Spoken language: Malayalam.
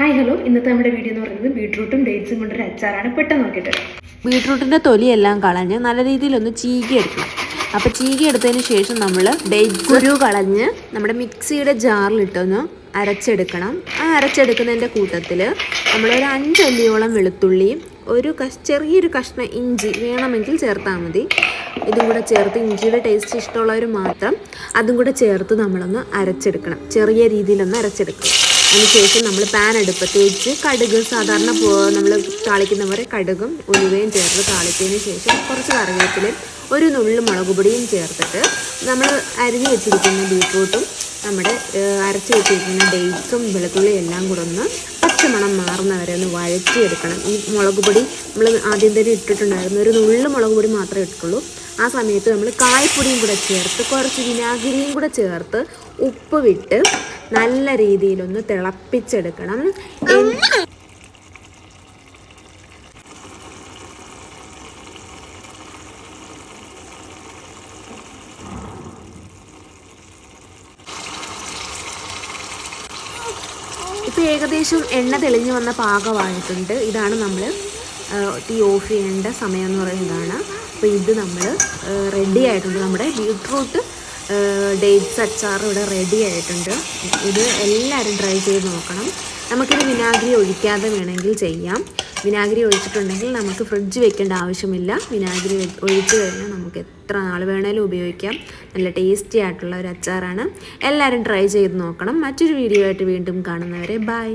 ഹായ് ഹലോ ഇന്നത്തെ നമ്മുടെ വീഡിയോ എന്ന് പറയുന്നത് ബീട്രൂട്ടും ഡേറ്റ്സും കൊണ്ടൊരു അച്ചാറാണ്. പെട്ടെന്ന് നോക്കിയിട്ട് ബീട്രൂട്ടിന്റെ തൊലിയെല്ലാം കളഞ്ഞ് നല്ല രീതിയിലൊന്ന് ചീകി എടുക്കും അപ്പോൾ ചീകി എടുത്തതിന് ശേഷം നമ്മൾ ഡേറ്റ് കുരു കളഞ്ഞ് നമ്മുടെ മിക്സിയുടെ ജാറിലിട്ടൊന്ന് അരച്ചെടുക്കണം. ആ അരച്ചെടുക്കുന്നതിന്റെ കൂട്ടത്തിൽ നമ്മളൊരു അഞ്ചല്ലിയോളം വെളുത്തുള്ളിയും ഒരു കഷ് ചെറിയൊരു കഷ്ണം ഇഞ്ചി വേണമെങ്കിൽ ചേർത്താൽ മതി. ഇതും കൂടെ ചേർത്ത് ഇഞ്ചിയുടെ ടേസ്റ്റ് ഇഷ്ടമുള്ളവർ മാത്രം അതും കൂടെ ചേർത്ത് നമ്മളൊന്ന് അരച്ചെടുക്കണം. ചെറിയ രീതിയിലൊന്ന് അരച്ചെടുക്കണം. അതിനുശേഷം നമ്മൾ പാൻ അടുപ്പത്ത് വെച്ച് കടുക് സാധാരണ നമ്മൾ താളിക്കുന്ന പോലെ കടുകും ഉലുവയും ചേർത്ത് താളിച്ചതിന് ശേഷം കുറച്ച് കറിവേപ്പിലും ഒരു നുള്ളു മുളക് പൊടിയും ചേർത്തിട്ട് നമ്മൾ അരിഞ്ഞു വെച്ചിരിക്കുന്ന ബീട്രൂട്ടും നമ്മുടെ അരച്ച് വെച്ചിരിക്കുന്ന ഡേറ്റ്സും വെളുത്തുള്ളിയും എല്ലാം കൂടെ ഒന്ന് പച്ചമണം മാറുന്ന വരെ ഒന്ന് വഴറ്റിയെടുക്കണം. ഈ മുളക് പൊടി നമ്മൾ ആദ്യം തന്നെ ഇട്ടിട്ടുണ്ടായിരുന്നു. ഒരു നുള്ളു മുളക് പൊടി മാത്രമേ ഇട്ടുള്ളൂ. ആ സമയത്ത് നമ്മൾ കായ്പൊടിയും കൂടെ ചേർത്ത് കുറച്ച് വിനാഗിരിയും കൂടെ ചേർത്ത് ഉപ്പ് വിട്ട് നല്ല രീതിയിലൊന്ന് തിളപ്പിച്ചെടുക്കണം. ഇപ്പം ഏകദേശം എണ്ണ തെളിഞ്ഞു വന്ന പാകമായിട്ടുണ്ട്. ഇതാണ് നമ്മൾ തീ ഓഫ് ചെയ്യേണ്ട സമയം എന്ന് പറയുന്നതാണ്. അപ്പോൾ ഇത് നമ്മൾ റെഡി ആയിട്ടുണ്ട്. നമ്മുടെ ബീട്രൂട്ട് ഡേറ്റ്സ് അച്ചാർ ഇവിടെ റെഡി ആയിട്ടുണ്ട്. ഇത് എല്ലാവരും ട്രൈ ചെയ്ത് നോക്കണം. നമുക്കിത് വിനാഗിരി ഒഴിക്കാതെ വേണമെങ്കിൽ ചെയ്യാം. വിനാഗിരി ഒഴിച്ചിട്ടുണ്ടെങ്കിൽ നമുക്ക് ഫ്രിഡ്ജ് വെക്കേണ്ട ആവശ്യമില്ല. വിനാഗിരി ഒഴിച്ച് കഴിഞ്ഞാൽ നമുക്ക് എത്ര നാൾ വേണേലും ഉപയോഗിക്കാം. നല്ല ടേസ്റ്റി ആയിട്ടുള്ള ഒരു അച്ചാറാണ്. എല്ലാവരും ട്രൈ ചെയ്ത് നോക്കണം. മറ്റൊരു വീഡിയോ ആയിട്ട് വീണ്ടും കാണുന്നവരെ ബൈ